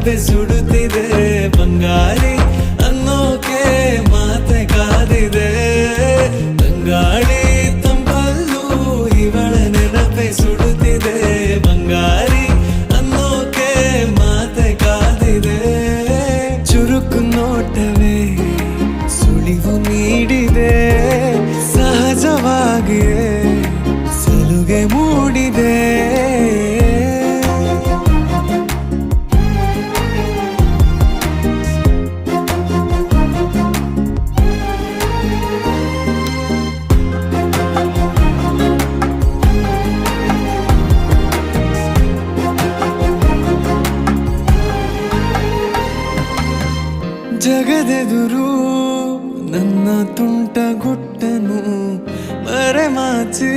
ನೆನಪೆ ಸುಡುತ್ತಿದೆ ಬಂಗಾರಿ ಅನ್ನೋಕೆ ಮಾತೆ ಕಾದಿದೆ. ಬಂಗಾಳಿ ತಂಪಲ್ಲೂ ಇವಳ ನೆನಪೆ ಸುಡುತ್ತಿದೆ ಬಂಗಾರಿ ಅನ್ನೋಕೆ ಮಾತೆ ಕಾದಿದೆ. ಚುರುಕು ನೋಟವೇ ಸುಳಿವು ನೀಡಿದೆ, ಸಹಜವಾಗಿಯೇ ಸಲುಗೆ ಮೂಡಿದೆ. ಜಗದೆದುರು ನನ್ನ ತುಂಟ ಗುಟ್ಟನು ಮರೆಮಾಚಿ.